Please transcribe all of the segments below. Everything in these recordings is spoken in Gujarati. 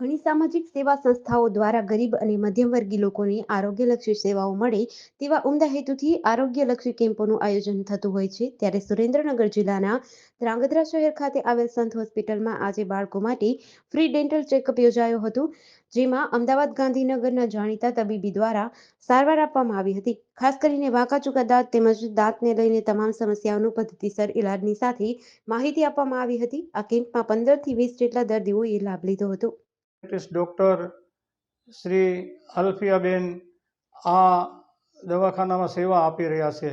ઘણી સામાજિક સેવા સંસ્થાઓ દ્વારા ગરીબ અને મધ્યમવર્ગી લોકોને આરોગ્યલક્ષી સેવાઓ મળે તેવા ઉમદા હેતુથી આરોગ્યલક્ષી કેમ્પોનું આયોજન થતું હોય છે. ત્યારે સુરેન્દ્રનગર જિલ્લાના ધ્રાંગધ્રા શહેર ખાતે આવેલ સંત હોસ્પિટલમાં આજે બાળકો માટે ફ્રી ડેન્ટલ ચેકઅપ યોજાયો હતું, જેમાં અમદાવાદ ગાંધીનગરના જાણીતા તબીબી દ્વારા સારવાર આપવામાં આવી હતી. ખાસ કરીને વાંકાચૂકા દાંત તેમજ દાંતને લઈને તમામ સમસ્યાઓનું પદ્ધતિસર ઇલાજની સાથે માહિતી આપવામાં આવી હતી. આ કેમ્પમાં પંદરથી વીસ જેટલા દર્દીઓએ લાભ લીધો હતો. ડાયબિટીસ ડૉક્ટર શ્રી અલ્ફિયાબેન આ દવાખાનામાં સેવા આપી રહ્યા છે.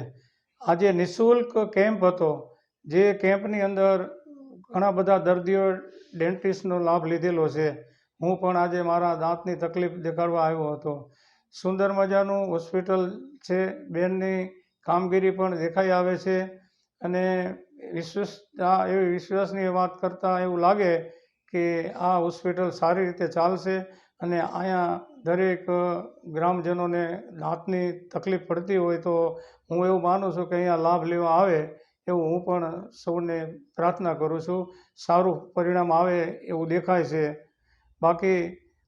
આજે નિઃશુલ્ક કેમ્પ હતો, જે કેમ્પની અંદર ઘણા બધા દર્દીઓ ડેન્ટિસ્ટનો લાભ લીધેલો છે. હું પણ આજે મારા દાંતની તકલીફ દેખાડવા આવ્યો હતો. સુંદર મજાનું હોસ્પિટલ છે, બેનની કામગીરી પણ દેખાઈ આવે છે અને વિશ્વસ એવી વિશ્વાસની વાત કરતાં એવું લાગે કે આ હોસ્પિટલ સારી રીતે ચાલશે અને અહીંયા દરેક ગ્રામજનોને દાંતની તકલીફ પડતી હોય તો હું એવું માનું છું કે અહીંયા લાભ લેવા આવે એવું હું પણ સૌને પ્રાર્થના કરું છું. સારું પરિણામ આવે એવું દેખાય છે. બાકી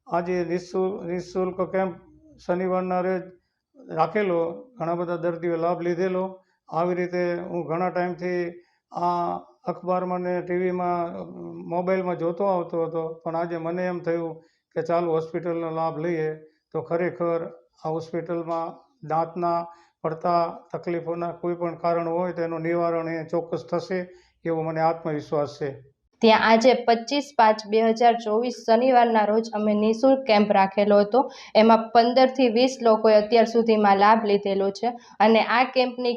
આજે નિઃશુલ્ક નિઃશુલ્ક કેમ્પ શનિવારના રોજ રાખેલો, ઘણા બધા દર્દીઓએ લાભ લીધેલો. આવી રીતે હું ઘણા ટાઈમથી આ અખબારમાં ને ટીવીમાં મોબાઈલમાં જોતો આવતો હતો. પણ આજે મને એમ થયું કે ચાલો હોસ્પિટલનો લાભ લઈએ, તો ખરેખર આ હોસ્પિટલમાં દાંતના પડતા તકલીફોના કોઈ પણ કારણ હોય તો એનું નિવારણ એ ચોક્કસ થશે એવો મને આત્મવિશ્વાસ છે. ત્યાં આજે પચીસ પાંચ બે હજાર ચોવીસ શનિવારના રોજ અમે નિઃશુલ્ક કેમ્પ રાખેલો હતો. એમાં પંદરથી વીસ લોકોએ અત્યાર સુધીમાં લાભ લીધેલો છે. અને આ કેમ્પની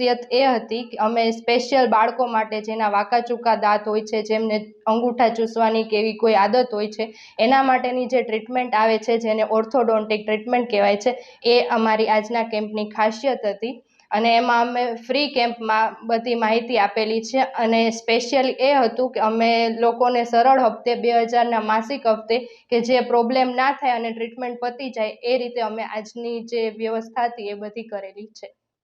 ખાસિયત એ હતી કે અમે સ્પેશિયલ બાળકો માટે જેના વાંકા ચૂકા દાંત હોય છે, જેમને અંગૂઠા ચૂસવાની કે એવી કોઈ આદત હોય છે, એના માટેની જે ટ્રીટમેન્ટ આવે છે, જેને ઓર્થોડોન્ટિક ટ્રીટમેન્ટ કહેવાય છે, એ અમારી આજના કેમ્પની ખાસિયત હતી. અને એમાં અમે ફ્રી કેમ્પમાં બધી માહિતી આપેલી છે અને સ્પેશિયલ એ હતું કે અમે લોકોને સરળ હપ્તે બે હજારના માસિક હપ્તે કે જે પ્રોબ્લેમ ના થાય અને ટ્રીટમેન્ટ પતી જાય એ રીતે અમે આજની જે વ્યવસ્થા હતી એ બધી કરેલી છે.